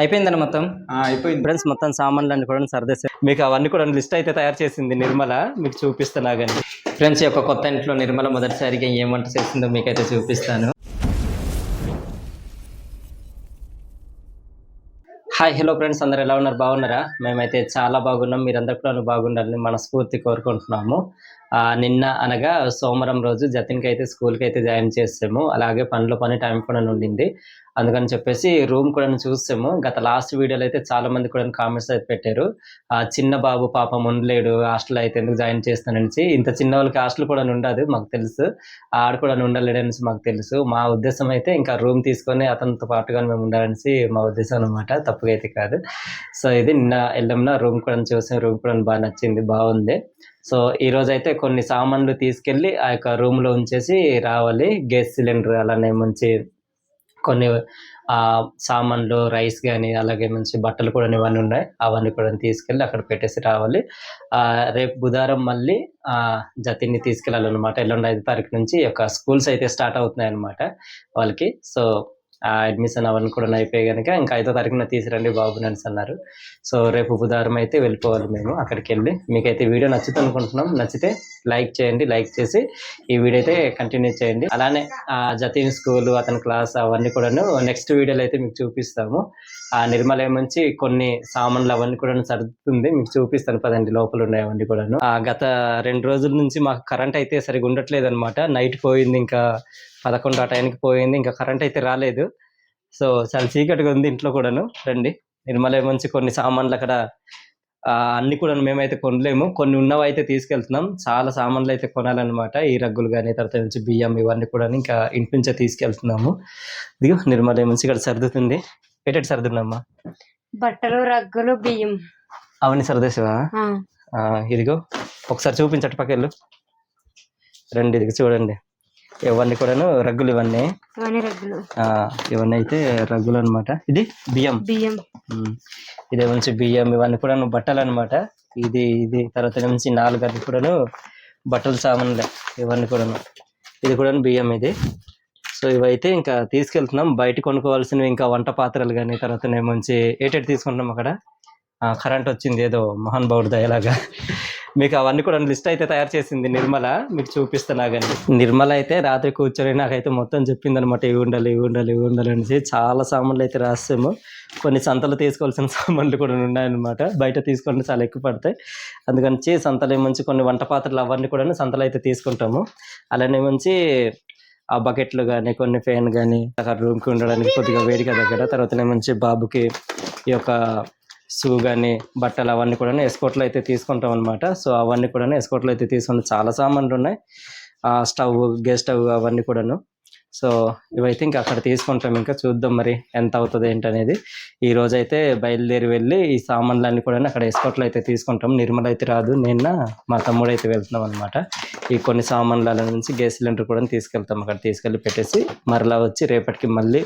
అయిపోయిందండి మొత్తం? అయిపోయింది. ఫ్రెండ్స్ మొత్తం సామాన్లు అన్ని కూడా సర్దేశారు మీకు అవన్నీ కూడా లిస్ట్ అయితే తయారు చేసింది నిర్మల మీకు చూపిస్తున్నా కానీ. ఫ్రెండ్స్ యొక్క కొత్త ఇంట్లో నిర్మల మొదటిసారిగా ఏం వంట చేసిందో మీకైతే చూపిస్తాను. హాయ్ హలో ఫ్రెండ్స్ అందరు ఎలా ఉన్నారు? బాగున్నారా? మేమైతే చాలా బాగున్నాం. మీరందరూ కూడా బాగుండాలని మనస్ఫూర్తి కోరుకుంటున్నాము. నిన్న అనగా సోమవారం రోజు జతిన్కి అయితే స్కూల్కి అయితే జాయిన్ చేసాము. అలాగే పనిలో పని టైం కూడా ఉండింది. అందుకని చెప్పేసి రూమ్ కూడా చూసాము. గత లాస్ట్ వీడియోలో అయితే చాలా మంది కూడా కామెంట్స్ అయితే పెట్టారు. ఆ చిన్న బాబు పాపం ఉండలేడు హాస్టల్ అయితే ఎందుకు జాయిన్ చేస్తానని ఇంత చిన్న వాళ్ళకి హాస్టల్ కూడా ఉండదు మాకు తెలుసు. ఆడ కూడా ఉండలేడు మాకు తెలుసు. మా ఉద్దేశం అయితే ఇంకా రూమ్ తీసుకొని అతనితో పాటుగా మేము ఉండాలనేసి మా ఉద్దేశం అనమాట తప్పుగా అయితే కాదు. సో ఇది నిన్న వెళ్ళామున రూమ్ కూడా చూసాం. రూమ్ కూడా బాగా నచ్చింది బాగుంది. సో ఈ రోజు అయితే కొన్ని సామాన్లు తీసుకెళ్ళి ఆ యొక్క రూమ్లో ఉంచేసి రావాలి. గ్యాస్ సిలిండర్ అలానే మంచి కొన్ని ఆ సామాన్లు రైస్ కానీ అలాగే మంచి బట్టలు కూడా ఇవన్నీ ఉన్నాయి. అవన్నీ కూడా తీసుకెళ్ళి అక్కడ పెట్టేసి రావాలి. ఆ రేపు బుధవారం మళ్ళీ ఆ జతిని తీసుకెళ్ళాలన్నమాట. ఎల్లుండి ఐదు తారీఖు నుంచి ఈ యొక్క స్కూల్స్ అయితే స్టార్ట్ అవుతున్నాయి అనమాట వాళ్ళకి. సో అడ్మిషన్ అవన్నీ కూడా అయిపోయి కనుక ఇంకా ఐదో తారీఖున తీసిరండి బాబు నన్స్ అన్నారు. సో రేపు బుధవారం అయితే వెళ్ళిపోవాలి మేము అక్కడికి వెళ్ళి. మీకైతే వీడియో నచ్చుతుంది అనుకుంటున్నాం. నచ్చితే లైక్ చేయండి లైక్ చేసి ఈ వీడియో అయితే కంటిన్యూ చేయండి. అలానే ఆ జతీన్ స్కూల్ అతని క్లాస్ అవన్నీ కూడాను నెక్స్ట్ వీడియోలో అయితే మీకు చూపిస్తాము. ఆ నిర్మలయం నుంచి కొన్ని సామాన్లు అవన్నీ కూడా సర్దుతుంది. మీకు చూపిస్తాను పదండి లోపల ఉన్నాయి కూడాను. ఆ గత రెండు రోజుల నుంచి మాకు కరెంట్ అయితే సరిగా ఉండట్లేదు అనమాట నైట్ పోయింది ఇంకా పదకొండు ఆ టైంకి పోయింది ఇంకా కరెంట్ అయితే రాలేదు. సో చాలా చీకటిగా ఉంది ఇంట్లో కూడాను. రండి. నిర్మలయం నుంచి కొన్ని సామాన్లు అక్కడ అన్ని కూడా మేమైతే కొనలేము. కొన్ని ఉన్నవి అయితే తీసుకెళ్తున్నాం. చాలా సామాన్లు అయితే కొనాలన్నమాట. ఈ రగ్గులు కానీ తర్వాత నుంచి బియ్యం ఇవన్నీ కూడా ఇంకా ఇంటి నుంచే తీసుకెళ్తున్నాము. ఇదిగో నిర్మలయం నుంచి ఇక్కడ సర్దుతుంది. ఎటెటు సర్దున్నామ్మా? బట్టలు రగ్గులు బియ్యం. అవన్నీ సర్దేసావా? ఇదిగో ఒకసారి చూపించట్టు పక్కలు రండి ఇదిగో చూడండి. ఇవన్నీ కూడాను రగ్గులు ఇవన్నీ. ఇవన్నీ అయితే రగ్గులు అన్నమాట. ఇది బియ్యం? బియ్యం. ఇదే మంచి బియ్యం ఇవన్నీ కూడా బట్టలు అనమాట ఇది ఇది తర్వాత నుంచి నాలుగు అది కూడాను బట్టలు సామాన్లే. ఇవన్నీ కూడాను. ఇది కూడా బియ్యం ఇది. సో ఇవైతే ఇంకా తీసుకెళ్తున్నాం. బయట కొనుక్కోవాల్సినవి ఇంకా వంట పాత్రలు కానీ తర్వాత మంచి ఏటెట్ తీసుకుంటున్నాం అక్కడ. కరెంట్ వచ్చింది ఏదో మోహన్ బౌడ్ దయలాగా మీకు అవన్నీ కూడా లిస్ట్ అయితే తయారు చేసింది నిర్మల. మీకు చూపిస్తున్నా కానీ నిర్మల అయితే రాత్రి కూర్చొని నాకైతే మొత్తం చెప్పింది అనమాట ఇవి ఉండాలి ఇవి ఉండాలి ఇవి ఉండాలి అనేసి చాలా సామాన్లు అయితే రాసాము. కొన్ని సంతలు తీసుకోవాల్సిన సామాన్లు కూడా ఉన్నాయన్నమాట. బయట తీసుకుంటే చాలా ఎక్కువ పడతాయి. అందుకని సంతలు ఏమంచి కొన్ని వంట పాత్రలు అవన్నీ కూడా సంతలు అయితే తీసుకుంటాము. అలానే మంచి ఆ బకెట్లు కానీ కొన్ని ఫ్యాన్ కానీ అక్కడ రూమ్కి ఉండడానికి కొద్దిగా వేడిగా దగ్గర తర్వాత మంచి బాబుకి ఈ యొక్క షూ కానీ బట్టలు అవన్నీ కూడా ఎస్కోట్లో అయితే తీసుకుంటాం అనమాట సో అవన్నీ కూడా ఎస్కోట్లో అయితే తీసుకుంటాం చాలా సామాన్లు ఉన్నాయి. ఆ స్టవ్ గ్యాస్ స్టవ్ అవన్నీ కూడాను. సో ఇవైతే ఇంకా అక్కడ తీసుకుంటాం. ఇంకా చూద్దాం మరి ఎంత అవుతుంది ఏంటనేది. ఈ రోజైతే బయలుదేరి వెళ్ళి ఈ సామాన్లన్నీ కూడా అక్కడ ఎస్కోట్లో అయితే తీసుకుంటాం. నిర్మల అయితే రాదు నిన్న మా తమ్ముడు అయితే వెళ్తున్నాం అనమాట ఈ కొన్ని సామాన్ల నుంచి గ్యాస్ సిలిండర్ కూడా తీసుకెళ్తాం. అక్కడ తీసుకెళ్ళి పెట్టేసి మరలా వచ్చి రేపటికి మళ్ళీ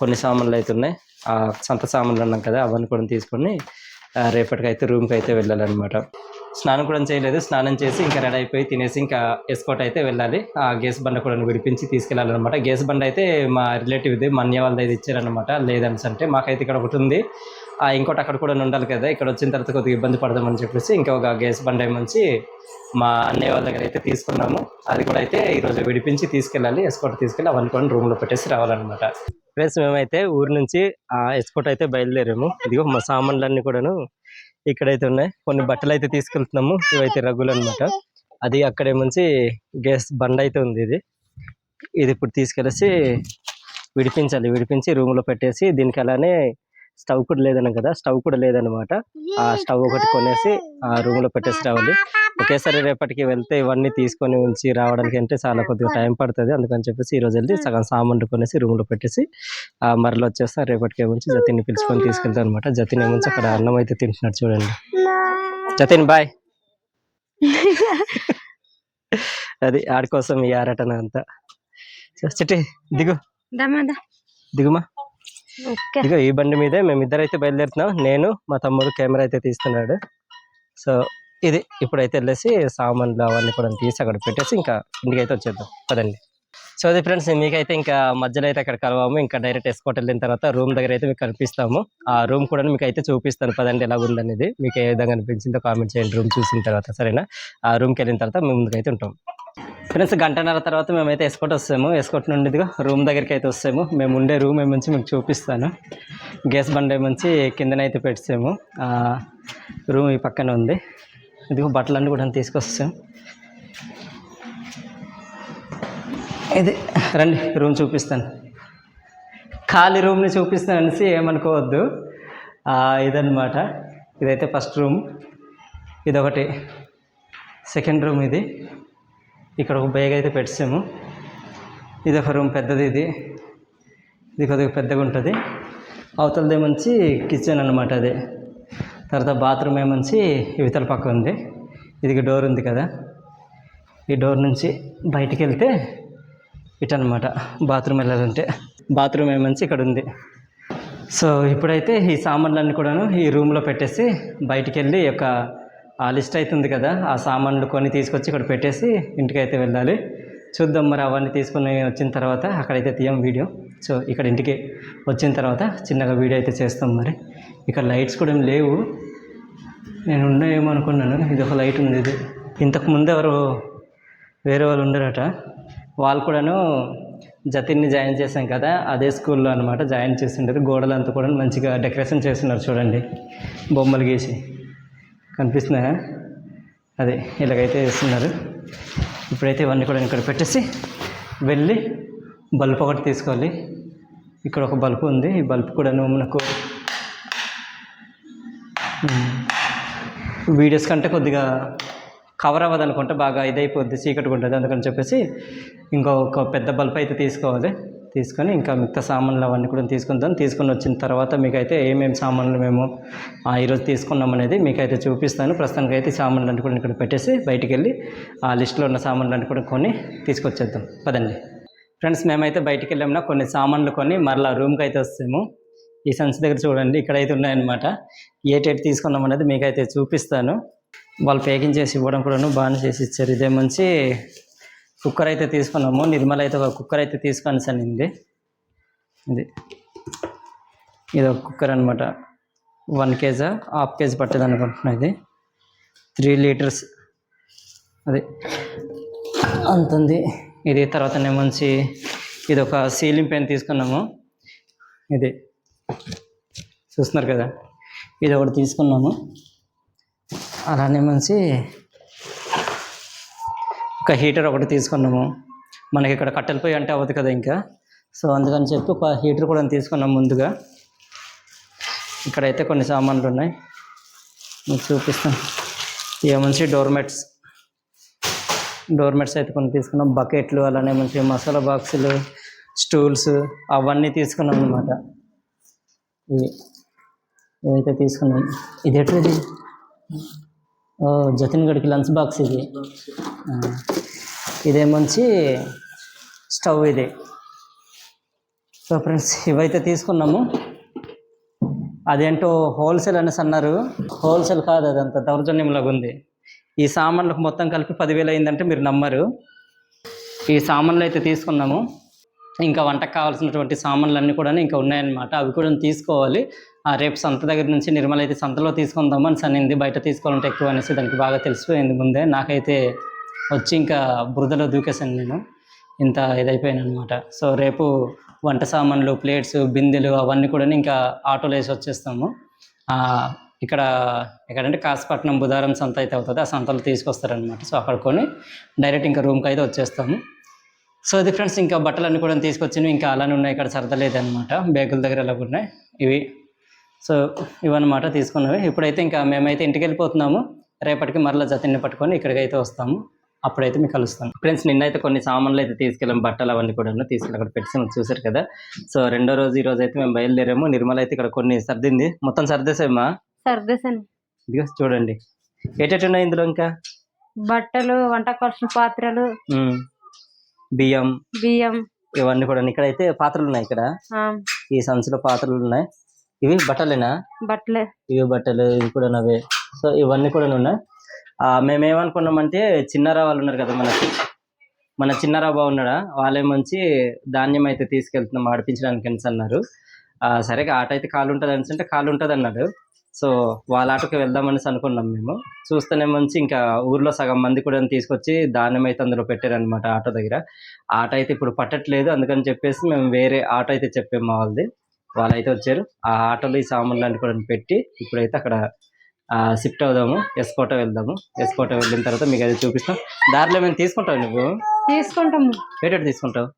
కొన్ని సామాన్లు అయితే ఉన్నాయి. ఆ సంత సామాన్లు ఉన్నాం కదా అవన్నీ కూడా తీసుకొని రేపటికైతే రేపటికి అయితే రూమ్కి అయితే వెళ్ళాలన్నమాట. స్నానం కూడా చేయలేదు. స్నానం చేసి ఇంకా రెడీ అయిపోయి తినేసి ఇంకా ఎస్కోట్ అయితే వెళ్ళాలి. ఆ గ్యాస్ బండ కూడా విడిపించి తీసుకెళ్ళాలన్నమాట. గ్యాస్ బండ అయితే మా రిలేటివ్ది మన్య వాళ్ళది అయితే ఇచ్చారనమాట లేదన్స్ అంటే మాకైతే ఇక్కడ ఒకటి ఉంది. ఆ ఇంకోటి అక్కడ కూడా ఉండాలి కదా. ఇక్కడ వచ్చిన తర్వాత కొద్దిగా ఇబ్బంది పడదామని చెప్పేసి ఇంకొక గ్యాస్ బండ నుంచి మా అన్నయ్య వాళ్ళ దగ్గర అయితే తీసుకున్నాము. అది కూడా అయితే ఈరోజు విడిపించి తీసుకెళ్ళాలి. ఎస్కోట్ తీసుకెళ్ళి అవన్నీ కూడా రూమ్లో పెట్టేసి రావాలన్నమాట. ఫ్రెండ్స్ మేమైతే ఊరు నుంచి ఆ ఎస్కోట్ అయితే బయలుదేరాము. ఇదిగో మా సామాన్లన్నీ కూడాను ఇక్కడైతే ఉన్నాయి. కొన్ని బట్టలు అయితే తీసుకెళ్తున్నాము. ఇవైతే రగ్గులు అనమాట అది అక్కడే మంచి గ్యాస్ బండ అయితే ఉంది ఇది. ఇది ఇప్పుడు తీసుకెళ్ళేసి విడిపించాలి. విడిపించి రూమ్లో లో పెట్టేసి దీనికి అలానే స్టవ్ కూడా లేదన్నాం కదా స్టవ్ కూడా లేదనమాట ఆ స్టవ్ ఒకటి కొనేసి ఆ room లో పెట్టేసి రావాలి. ఒకేసారి రేపటికి వెళ్తే ఇవన్నీ తీసుకొని ఉంచి రావడానికి అంటే చాలా కొద్దిగా టైం పడుతుంది. అందుకని చెప్పేసి ఈ రోజు వెళ్ళి సగం సామాన్లు కొనేసి room లో పెట్టేసి ఆ మరలో వచ్చేస్తా రేపటికి ఏముంచి జతిన్ని పిలుచుకొని తీసుకెళ్తాను అనమాట జతిన్ ఏముంచి అక్కడ అన్నం అయితే తింటున్నాడు చూడండి. జతిన్ బాయ్. అది ఆడి కోసం ఈ ఆరాటన అంతా. చిట్టి దిగు. దిగుమా? ఇదిగో ఈ బండి మీదే మేమిద్దరు అయితే బయలుదేరుతున్నాం. నేను మా తమ్ముడు కెమెరా అయితే తీస్తున్నాడు. సో ఇది ఇప్పుడైతే వెళ్ళేసి సామాన్లు అవన్నీ కూడా తీసి అక్కడ పెట్టేసి ఇంకా ఇంటికైతే వచ్చేద్దాం. పదండి. సో అది ఫ్రెండ్స్ మీకైతే ఇంకా మధ్యలో అయితే అక్కడ కలవాము. ఇంకా డైరెక్ట్ ఎస్కోట్ వెళ్ళిన తర్వాత రూమ్ దగ్గర అయితే మీకు కనిపిస్తాము. ఆ రూమ్ కూడా మీకు అయితే చూపిస్తాను. పదండి ఎలా ఉందనేది. మీకు ఏ విధంగా అనిపించిందో కామెంట్ చేయండి. రూమ్ చూసిన తర్వాత సరేనా? ఆ రూమ్కి వెళ్ళిన తర్వాత మేము ముందుకైతే ఉంటాం. ఫ్రెండ్స్ గంటన్నర తర్వాత మేమైతే ఎస్కోట్ వస్తాము. ఎస్కోట్ నుండి ఇదిగో రూమ్ దగ్గరికి అయితే వస్తాము. మేము ఉండే రూమ్ ఏమంచి మీకు చూపిస్తాను. గ్యాస్ బండ్ ఏమంచి కిందనైతే పెట్టాము రూమ్ ఈ పక్కన ఉంది. ఇదిగో బట్టలన్నీ కూడా తీసుకొస్తాం. ఇది రండి రూమ్ చూపిస్తాను. ఖాళీ రూమ్ని చూపిస్తాను అనేసి ఏమనుకోవద్దు. ఆ, ఇదన్నమాట. ఇదైతే ఫస్ట్ రూమ్. ఇదొకటి. సెకండ్ రూమ్ ఇది. ఇక్కడ ఒక బ్యాగ్ అయితే పెట్టాము. ఇది ఒక రూమ్ పెద్దది ఇది. ఇది కొద్దిగా పెద్దగా ఉంటుంది. అవతలది మంచి కిచెన్ అనమాట అది. తర్వాత బాత్రూమ్ ఏమంచి ఇవతల పక్క ఉంది. ఇది డోర్ ఉంది కదా. ఈ డోర్ నుంచి బయటికి వెళ్తే ఇటు అనమాట బాత్రూమ్ వెళ్ళాలంటే బాత్రూమ్ ఏమంచి ఇక్కడ ఉంది. సో ఇప్పుడైతే ఈ సామాన్లన్నీ కూడాను ఈ రూమ్లో పెట్టేసి బయటికి వెళ్ళి ఒక ఆ లిస్ట్ అవుతుంది కదా ఆ సామాన్లు కొని తీసుకొచ్చి ఇక్కడ పెట్టేసి ఇంటికైతే వెళ్ళాలి. చూద్దాం మరి అవన్నీ తీసుకొని వచ్చిన తర్వాత అక్కడైతే తీయం వీడియో. సో ఇక్కడ ఇంటికి వచ్చిన తర్వాత చిన్నగా వీడియో అయితే చేస్తాం మరి. ఇక్కడ లైట్స్ కూడా ఏం లేవు. నేను ఉన్నాయేమో అనుకున్నాను ఇది ఒక లైట్ ఉంది ఇది. ఇంతకు ముందు ఎవరు వేరే వాళ్ళు ఉండరట. వాళ్ళు కూడాను జతిన్ని జాయిన్ చేశాం కదా అదే స్కూల్లో అనమాట జాయిన్ చేసిండారు గోడలంతా కూడా మంచిగా డెకరేషన్ చేస్తున్నారు చూడండి బొమ్మలు గీసి. కనిపిస్తున్నాయా? అదే ఇలాగైతే వేస్తున్నారు. ఇప్పుడైతే ఇవన్నీ కూడా ఇక్కడ పెట్టేసి వెళ్ళి బల్బ్ ఒకటి తీసుకోవాలి. ఇక్కడ ఒక బల్బ్ ఉంది. ఈ బల్బ్ కూడాను మనకు వీడియోస్ కంటే కొద్దిగా కవర్ అవ్వదు అనుకుంటే బాగా ఇదైపోద్ది చీకటిగా ఉంటుంది. అందుకని చెప్పేసి ఇంకొక పెద్ద బల్బ్ అయితే తీసుకోవాలి. తీసుకొని ఇంకా మిగతా సామాన్లు అవన్నీ కూడా తీసుకుందాం. తీసుకొని వచ్చిన తర్వాత మీకైతే ఏమేమి సామాన్లు మేము ఆ, ఈరోజు తీసుకున్నాం అనేది మీకైతే చూపిస్తాను. ప్రస్తుతానికి అయితే సామాన్లు అన్నీ కూడా ఇక్కడ పెట్టేసి బయటికి వెళ్ళి ఆ లిస్ట్లో ఉన్న సామాన్లు అన్నీ కూడా కొని తీసుకొచ్చేద్దాం. పదండి. ఫ్రెండ్స్ మేమైతే బయటికి వెళ్ళామన్నా కొన్ని సామాన్లు కొని మరలా రూమ్కి అయితే వస్తాము. ఈ సన్స్ దగ్గర చూడండి ఇక్కడైతే ఉన్నాయన్నమాట. ఏటేటి తీసుకున్నాం అనేది మీకైతే చూపిస్తాను. వాళ్ళు ప్యాకింగ్ చేసి ఇవ్వడం కూడాను బాగానే చేసి ఇచ్చారు. ఇదే మంచి కుక్కర్ అయితే తీసుకున్నాము నిర్మల అయితే ఒక కుక్కర్ అయితే తీసుకొని సనింది ఇది ఇది ఒక కుక్కర్ అనమాట వన్ కేజీ హాఫ్ కేజీ పట్టేది అనుకుంటున్నా ఇది. త్రీ లీటర్స్ అది. అంతుంది ఇది తర్వాత మంచి ఇది ఒక సీలింగ్ పెన్ తీసుకున్నాము. ఇది చూస్తున్నారు కదా? ఇది ఒకటి తీసుకున్నాము. అలానే మంచి ఒక హీటర్ ఒకటి తీసుకున్నాము. మనకి ఇక్కడ కట్టెల పొయ్యి అంటే అవ్వదు కదా ఇంకా. సో అందుకని చెప్పి ఒక హీటర్ కూడా తీసుకున్నాం ముందుగా. ఇక్కడైతే కొన్ని సామాన్లు ఉన్నాయి. మీకు చూపిస్తాను. ఇక మంచి డోర్మెట్స్. డోర్మెట్స్ అయితే కొన్ని తీసుకున్నాం. బకెట్లు అలానే మంచి మసాలా బాక్సులు స్టూల్స్ అవన్నీ తీసుకున్నాం అనమాట ఇవి. ఇవైతే తీసుకున్నాం. ఇది ఎట్లది? జతిన్ గడికి లంచ్ బాక్స్ ఇది. ఇదేమంచి స్టవ్ ఇది. సో ఫ్రెండ్స్ ఇవైతే తీసుకున్నాము. అదేంటో హోల్సేల్ అనేసి అన్నారు. హోల్సేల్ కాదు అదంతా దౌర్జన్యంలాగా ఉంది. ఈ సామాన్లకు మొత్తం కలిపి పదివేలు అయిందంటే మీరు నమ్మరు. ఈ సామాన్లు అయితే తీసుకున్నాము. ఇంకా వంటకు కావాల్సినటువంటి సామాన్లు అన్నీ కూడా ఇంకా ఉన్నాయన్నమాట. అవి కూడా తీసుకోవాలి. ఆ రేపు సంత దగ్గర నుంచి నిర్మల అయితే సంతలో తీసుకుందాం అని సనింది బయట తీసుకోవాలంటే ఎక్కువ అనేసి దానికి బాగా తెలిసిపోయింది ముందే. నాకైతే వచ్చి ఇంకా బురదలో దూకేశాను నేను. ఇంత ఇదైపోయాను అనమాట సో రేపు వంట సామాన్లు ప్లేట్స్ బిందెలు అవన్నీ కూడా ఇంకా ఆటోలో వేసి వచ్చేస్తాము. ఇక్కడ ఎక్కడంటే కాసపట్నం బుధారం సంత అయితే అవుతుంది. ఆ సంతలో తీసుకొస్తారనమాట సో అక్కడ కొని డైరెక్ట్ ఇంకా రూమ్కి అయితే వచ్చేస్తాము. సో అది ఫ్రెండ్స్ ఇంకా బట్టలన్నీ కూడా తీసుకొచ్చినవి ఇంకా అలానే ఉన్నాయి. ఇక్కడ సరదలేదనమాట బ్యాగుల దగ్గర ఎలా ఉన్నాయి. ఇవి. సో ఇవన్నమాట తీసుకున్నవి. ఇప్పుడైతే ఇంకా మేమైతే ఇంటికి వెళ్ళిపోతున్నాము. రేపటికి మరలా జతిని పట్టుకొని ఇక్కడికైతే వస్తాము. అప్పుడైతే మీకు కలుస్తాను. ఫ్రెండ్స్ నిన్నైతే కొన్ని సామాన్లు అయితే తీసుకెళ్ళాం. బట్టలు అవన్నీ కూడా తీసుకెళ్ళి అక్కడ పెట్టి చూసారు కదా. సో రెండో రోజు ఈ రోజు అయితే మేము బయలుదేరాము. నిర్మల అయితే ఇక్కడ కొన్ని సర్దింది. మొత్తం సర్దేసేమ్మా సర్దేశాను. ఇదిగో చూడండి. ఏటేటి ఉన్నాయి ఇందులో ఇంకా? బట్టలు వంట కావాల్సిన పాత్రలు బియ్యం. బియ్యం. ఇవన్నీ కూడా ఇక్కడైతే పాత్రలు ఉన్నాయి ఇక్కడ. ఈ సంచిలో పాత్రలు ఉన్నాయి. ఇవి బట్టలేనా? బట్టలు. ఇవి బట్టలు ఇవి కూడా నవే సో ఇవన్నీ కూడా ఉన్నాయి. మేమేమనుకున్నామంటే చిన్నారా వాళ్ళు ఉన్నారు కదా మనకి. మన చిన్నారావు బాగున్నాడా ఉన్నాడా? వాళ్ళేమొంచి ధాన్యం అయితే తీసుకెళ్తున్నాం ఆడిపించడానికి అని అన్నారు. సరే ఆట అయితే కాలు ఉంటుంది అనేసి అంటే కాలు ఉంటుంది అన్నాడు. సో వాళ్ళ ఆటకు వెళ్దామనేసి అనుకున్నాం మేము. చూస్తేనేమొంచి ఇంకా ఊర్లో సగం మంది కూడా తీసుకొచ్చి ధాన్యం అయితే అందులో పెట్టారనమాట ఆటో దగ్గర. ఆట అయితే ఇప్పుడు పట్టట్లేదు అందుకని చెప్పేసి మేము వేరే ఆట అయితే చెప్పాము వాళ్ళది. వాళ్ళైతే వచ్చారు. ఆ ఆటోలో ఈ సామాన్లు అన్ని కూడా పెట్టి ఇప్పుడైతే అక్కడ షిఫ్ట్ అవుదాము ఎస్కోట వెళ్దాము. ఎస్కోట వెళ్ళిన తర్వాత మీకు అది చూపిస్తాం. దారిలో మేము తీసుకుంటావు నువ్వు? తీసుకుంటాము. ఏటట్టు తీసుకుంటావు?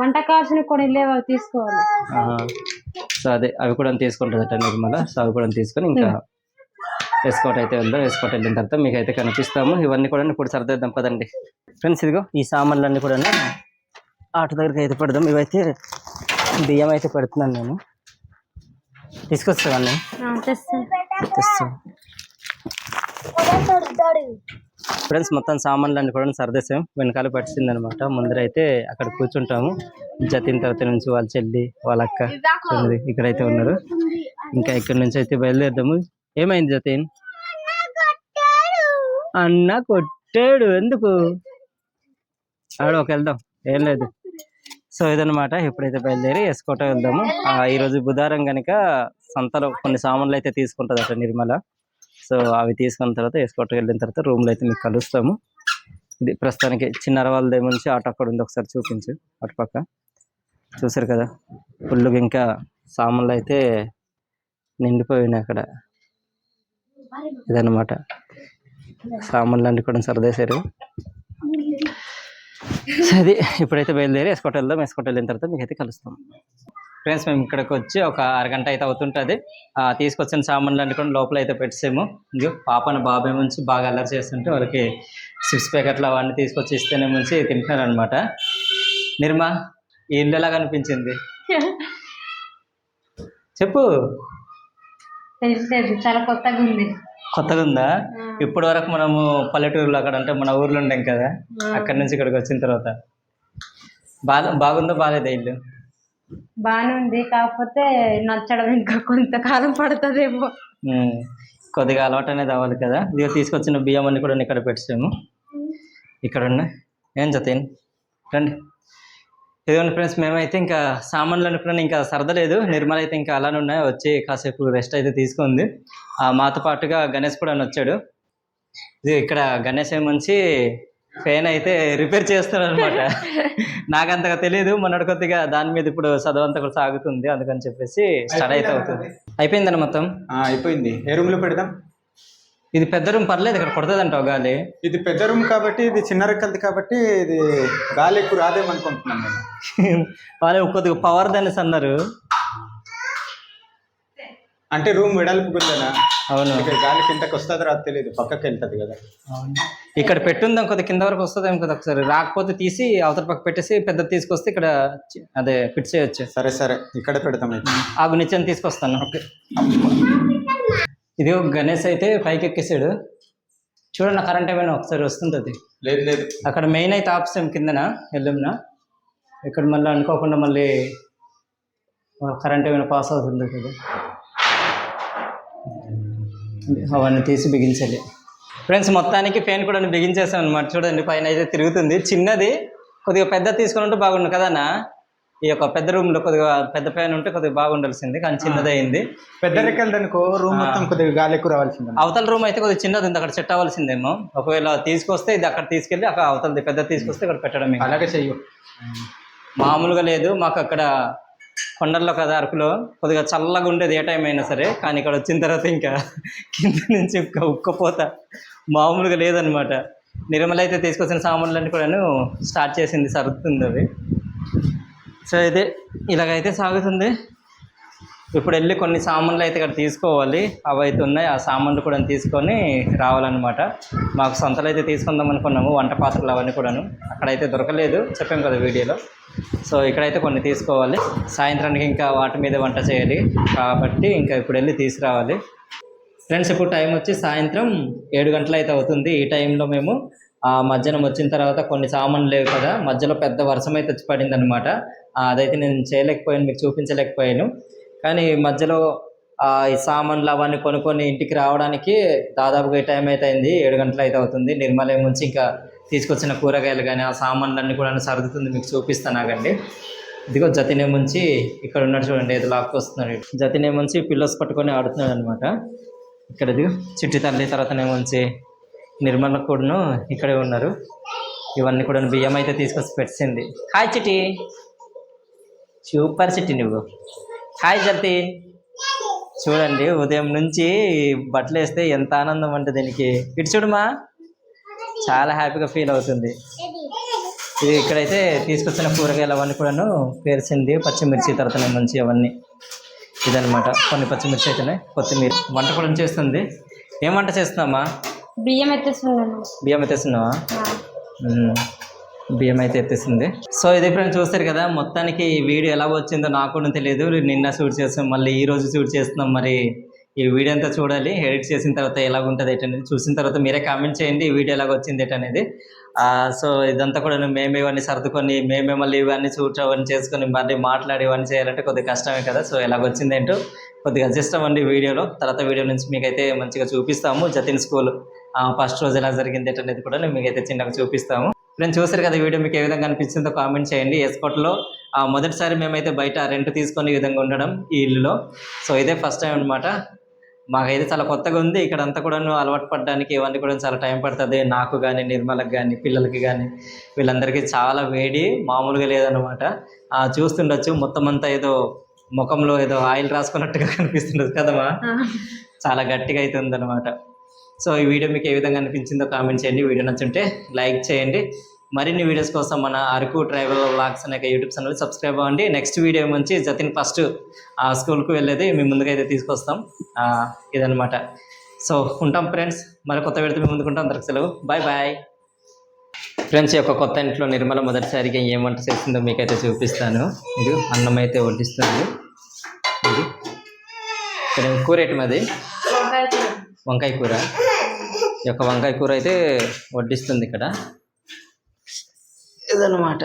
వంట కావాల్సిన కొన్ని లేవు అవి తీసుకోవాలి సో అదే అవి కూడా తీసుకుంటుందట నిర్మల. సో అవి కూడా తీసుకొని ఇంకా ఎస్కోట్ అయితే వెళ్దాం. ఎస్కోట్ వెళ్ళిన తర్వాత మీకు అయితే కనిపిస్తాము. ఇవన్నీ కూడా ఇప్పుడు సర్దేద్దాం పదండి. ఫ్రెండ్స్ ఇదిగో ఈ సామాన్లన్నీ కూడా ఆటో దగ్గరికి అయితే పెడదాం. ఇవైతే బియ్యం అయితే పెడుతున్నాను నేను. తెస్తాను ఫ్రెండ్స్ మొత్తం సామాన్లు అన్ని కూడా సర్దేశాం. వెనకాల పట్టింది అనమాట ముందర అయితే అక్కడ కూర్చుంటాము. జతిన్ తర్వాత నుంచి వాళ్ళ చెల్లి వాళ్ళ అక్క ఇక్కడైతే ఉన్నారు. ఇంకా ఇక్కడ నుంచి అయితే బయలుదేరదాము. ఏమైంది జతిన్? అన్న కొట్టాడు. ఎందుకు? ఆడ ఒక వెళ్దాం. ఏం లేదు. సో ఇదనమాట ఎప్పుడైతే బయలుదేరి ఎస్కోట వెళ్దాము ఆ, ఈ రోజు బుధవారం కనుక సంతలో కొన్ని సామాన్లు అయితే తీసుకుంటుంది అట నిర్మల. సో అవి తీసుకున్న తర్వాత ఎస్కోట వెళ్ళిన తర్వాత రూమ్లో అయితే మీకు కలుస్తాము. ఇది ప్రస్తుతానికి చిన్నర వాళ్ళ దగ్గర నుంచి ఆటో అక్కడ ఉంది. ఒకసారి చూపించు. అటు పక్క చూసారు కదా? ఫుల్గా ఇంకా సామాన్లు అయితే నిండిపోయినాయి అక్కడ. ఇదన్నమాట. సామాన్లు అన్ని కూడా సర్దేశారు. సో అది ఇప్పుడైతే బయలుదేరి ఎస్కోట్ వెళ్దాం. ఎస్కోట్ వెళ్ళిన తర్వాత మీకు అయితే కలుస్తాం. ఫ్రెండ్స్ మేము ఇక్కడికి వచ్చి ఒక అరగంట అయితే అవుతుంటుంది. ఆ, తీసుకొచ్చిన సామాన్లు అన్ని కూడా లోపల అయితే పెట్టేసాము. ఇంకో పాపని బాబాయ్ నుంచి బాగా అల్లరి చేస్తుంటే వాళ్ళకి చిప్స్ ప్యాకెట్లు అవన్నీ తీసుకొచ్చి ఇస్తేనే ముంచి తింటున్నారు అనమాట నిర్మా ఈ ఇల్లు ఎలా కనిపించింది చెప్పు చాలా కొత్తగా ఉంది. కొత్తగా ఉందా? ఇప్పటి వరకు మనము పల్లెటూరులో అక్కడ అంటే మన ఊర్లో ఉండాం కదా అక్కడి నుంచి ఇక్కడికి వచ్చిన తర్వాత. బాగా బాగుందో బాగాలేదా ఇల్లు? బాగానే ఉంది కాకపోతే నచ్చడం ఇంకా కొంతకాలం పడుతుందేమో. కొద్దిగా అలవాటు అనేది అవ్వాలి కదా. ఇదిగో తీసుకొచ్చిన బియ్యం అన్ని కూడా ఇక్కడ పెట్టాము ఇక్కడ ఉన్నాయి ఏం జతేన్ రండి. ఇదిగోండి ఫ్రెండ్స్ మేమైతే ఇంకా సామాన్లు అనుకున్నాను ఇంకా సరదలేదు. నిర్మల అయితే ఇంకా అలానే ఉన్నాయి వచ్చి కాసేపు రెస్ట్ అయితే తీసుకుంది. ఆ మాతో పాటుగా గణేష్ కూడా వచ్చాడు. ఇక్కడ గణేష్ ఏమంచి ఫ్యాన్ అయితే రిపేర్ చేస్తున్నాడు అనమాట నాకంతగా తెలియదు మొన్నటి కొద్దిగా దాని మీద ఇప్పుడు చదవంతా కూడా సాగుతుంది అందుకని చెప్పేసి స్టడీ అయితే అవుతుంది. అయిపోయిందన్న మొత్తం? ఆ, అయిపోయింది. ఏ రూమ్లో పెడదాం? ఇది పెద్ద రూమ్ పర్లేదు ఇక్కడ కొడుతుందంటావు గాలి. ఇది పెద్ద రూమ్ కాబట్టి ఇది చిన్న రెక్కలది కాబట్టి ఇది గాలి ఎక్కువ రాదేమనుకుంటున్నాను నేను. వాళ్ళు కొద్దిగా పవర్ దనేసి అన్నారు అంటే రూమ్ వెడల్పు అవును. ఇక్కడ గాలి కిందకి వస్తుందో రాదు తెలియదు పక్కకి వెళ్తుంది కదా. ఇక్కడ పెట్టుందాం కొద్దిగా కింద వరకు వస్తుందేమో కదా ఒకసారి. రాకపోతే తీసి అవతల పక్క పెట్టేసి పెద్ద తీసుకొస్తే ఇక్కడ అదే ఫిట్ చేయొచ్చు. సరే సరే. ఇక్కడ పెడతాం ఆగు నిత్యం తీసుకొస్తాను. ఓకే. ఇది ఒక గణేష్ అయితే పైకి ఎక్కేసాడు. చూడండి కరెంట్ ఏమైనా ఒకసారి వస్తుంటుంది. లేదు లేదు. అక్కడ మెయిన్ అయితే ఆప్షన్ కిందన వెళ్ళుమ్నా ఇక్కడ మళ్ళీ అనుకోకుండా మళ్ళీ కరెంట్ ఏమైనా పాస్ అవుతుంది కదా. అవన్నీ తీసి బిగించాలి. ఫ్రెండ్స్ మొత్తానికి ఫ్యాన్ కూడా బిగించేసాం అనమాట చూడండి పైన అయితే తిరుగుతుంది. చిన్నది కొద్దిగా పెద్ద తీసుకుని ఉంటే బాగుండు కదనా ఈ యొక్క పెద్ద రూమ్లో కొద్దిగా పెద్ద ఫ్యాన్ ఉంటే కొద్దిగా బాగుండాల్సింది. కానీ చిన్నది అయింది. పెద్ద రూమ్ మొత్తం కొద్దిగా గాలి ఎక్కువ రావాల్సింది అవతల రూమ్ అయితే కొద్దిగా చిన్నది ఉంది. అక్కడ సెట్ అవ్వాల్సిందేమో. ఒకవేళ తీసుకొస్తే ఇది అక్కడ తీసుకెళ్ళి అక్కడ అవతలది పెద్ద తీసుకొస్తే ఇక్కడ పెట్టడం. అలాగే చెయ్యు. మామూలుగా లేదు. మాకు అక్కడ కొండల్లో కదా అరకులో కొద్దిగా చల్లగా ఉండేది ఏ టైం అయినా సరే కానీ ఇక్కడ వచ్చిన తర్వాత ఇంకా కింద నుంచి ఉక్కపోత మామూలుగా లేదనమాట నిర్మల అయితే తీసుకొచ్చిన సామాన్లన్నీ కూడాను స్టార్ట్ చేసింది సరుతుంది అది సో అయితే ఇలాగైతే సాగుతుంది. ఇప్పుడు వెళ్ళి కొన్ని సామాన్లు అయితే ఇక్కడ తీసుకోవాలి. అవి అయితే ఉన్నాయి ఆ సామాన్లు కూడా తీసుకొని రావాలన్నమాట. మాకు సొంతలు అయితే తీసుకుందాం అనుకున్నాము వంట పాత్రలు అవన్నీ కూడాను. అక్కడైతే దొరకలేదు చెప్పాం కదా వీడియోలో. సో ఇక్కడైతే కొన్ని తీసుకోవాలి. సాయంత్రానికి ఇంకా వాటి మీద వంట చేయాలి. కాబట్టి ఇంకా ఇప్పుడు వెళ్ళి తీసుకురావాలి. ఫ్రెండ్స్ ఇప్పుడు టైం వచ్చి సాయంత్రం ఏడు గంటలు అయితే అవుతుంది. ఈ టైంలో మేము ఆ మధ్యాహ్నం వచ్చిన తర్వాత కొన్ని సామాన్లు లేవు కదా మధ్యలో పెద్ద వర్షం అయితే వచ్చి పడింది అనమాట అదైతే నేను చేయలేకపోయాను మీకు చూపించలేకపోయాను. కానీ మధ్యలో ఈ సామాన్లు అవన్నీ కొనుక్కొని ఇంటికి రావడానికి దాదాపుగా ఈ టైం అయితే అయింది. ఏడు గంటలు అయితే అవుతుంది. నిర్మలయం నుంచి ఇంకా తీసుకొచ్చిన కూరగాయలు కానీ ఆ సామాన్లన్నీ కూడా సర్దుతుంది. మీకు చూపిస్తాను ఆగండి ఇదిగో జతినే ముంచి ఇక్కడ ఉన్నాడు చూడండి ఏదో లాక్కొస్తున్నాడు జతినే ముంచి పిల్లోస్ పట్టుకొని ఆడుతున్నాడు అనమాట ఇక్కడ ఇదిగో చిట్టి తల్లి తర్వాతనే ముంచి నిర్మల కూడాను ఇక్కడే ఉన్నారు. ఇవన్నీ కూడా బియ్యం అయితే తీసుకొచ్చి పెట్టింది. హాయ్ చిట్టి. సూపర్ చిట్టి నువ్వు. హాయ్ జతి చూడండి ఉదయం నుంచి బట్టలు వేస్తే ఎంత ఆనందం అంటే దీనికి. ఇటు చూడమా. చాలా హ్యాపీగా ఫీల్ అవుతుంది. ఇది ఇక్కడైతే తీసుకొచ్చిన కూరగాయలు అవన్నీ కూడాను పేర్చింది పచ్చిమిర్చి తర్వాత మంచి అవన్నీ. ఇదనమాట కొన్ని పచ్చిమిర్చి అయితేనే కొత్తిమీర. వంట కూడా చేస్తుంది. ఏం వంట చేస్తున్నామా బియ్యం ఎత్తేస్తున్నాను. బియ్యం ఎత్తేస్తున్నావా. బియ్యం అయితే ఎత్తేసింది. సో ఇది ఫ్రెండ్స్ చూస్తారు కదా మొత్తానికి ఈ వీడియో ఎలా వచ్చిందో నాకు కూడా తెలియదు. నిన్న షూట్ చేస్తాం మళ్ళీ ఈ రోజు షూట్ చేస్తున్నాం మరి. ఈ వీడియో అంతా చూడాలి. ఎడిట్ చేసిన తర్వాత ఎలా ఉంటుంది అనేది చూసిన తర్వాత మీరే కామెంట్ చేయండి. ఈ వీడియో ఎలాగ వచ్చింది ఏంటనేది అనేది సో ఇదంతా కూడా మేమే ఇవన్నీ సర్దుకొని మేమే మళ్ళీ ఇవన్నీ షూట్ అవన్నీ చేసుకొని మళ్ళీ మాట్లాడి ఇవన్నీ చేయాలంటే కొద్దిగా కష్టమే కదా. సో ఎలాగొచ్చింది ఏంటో కొద్దిగా అడ్జస్ట్ అవ్వండి వీడియోలో. తర్వాత వీడియో నుంచి మీకైతే మంచిగా చూపిస్తాము. జతిన్ స్కూల్ ఫస్ట్ రోజు ఎలా జరిగింది అనేది కూడా మీకైతే చిన్నగా చూపిస్తాము. నేను చూసారు కదా వీడియో మీకు ఏ విధంగా అనిపించిందో కామెంట్ చేయండి. ఎస్కోట్లో మొదటిసారి మేమైతే బయట రెంట్ తీసుకొని ఈ విధంగా ఉండడం ఈ ఇల్లులో. సో ఇదే ఫస్ట్ టైం అనమాట మాకైతే చాలా కొత్తగా ఉంది. ఇక్కడ అంతా కూడా అలవాటు పడడానికి ఇవన్నీ కూడా చాలా టైం పడుతుంది. నాకు కానీ నిర్మలకు కానీ పిల్లలకి కానీ వీళ్ళందరికీ చాలా వేడి మామూలుగా లేదనమాట ఆ, చూస్తుండొచ్చు. మొత్తం అంతా ఏదో ముఖంలో ఏదో ఆయిల్ రాసుకున్నట్టుగా కనిపిస్తుండదు కదమ్మా? చాలా గట్టిగా అయితే ఉందన్నమాట. సో ఈ వీడియో మీకు ఏ విధంగా అనిపించిందో కామెంట్ చేయండి. వీడియో నచ్చుంటే లైక్ చేయండి. మరిన్ని వీడియోస్ కోసం మన అరకు ట్రైబల్ వ్లాగ్స్ అనే యూట్యూబ్ ఛానల్ సబ్స్క్రైబ్ అవ్వండి. నెక్స్ట్ వీడియో నుంచి జతిన్ ఫస్ట్ ఆ స్కూల్కి వెళ్ళేది మీ ముందుగా అయితే తీసుకొస్తాం. ఆ, ఇదన్నమాట. సో ఉంటాం ఫ్రెండ్స్ మరి కొత్త వీడితో మీ ముందుకుంటాం అందరికి సెలవు. బాయ్ బాయ్ ఫ్రెండ్స్ ఈ యొక్క కొత్త ఇంట్లో నిర్మల మొదటిసారిగా ఏం వంట చేసిందో మీకైతే చూపిస్తాను. ఇది అన్నం అయితే వడ్డిస్తుంది. ఇది ఇక్కడ కూర ఏంటి మాది వంకాయ కూర. ఈ యొక్క వంకాయ కూర అయితే వడ్డిస్తుంది ఇక్కడ. వచ్చేదనమాట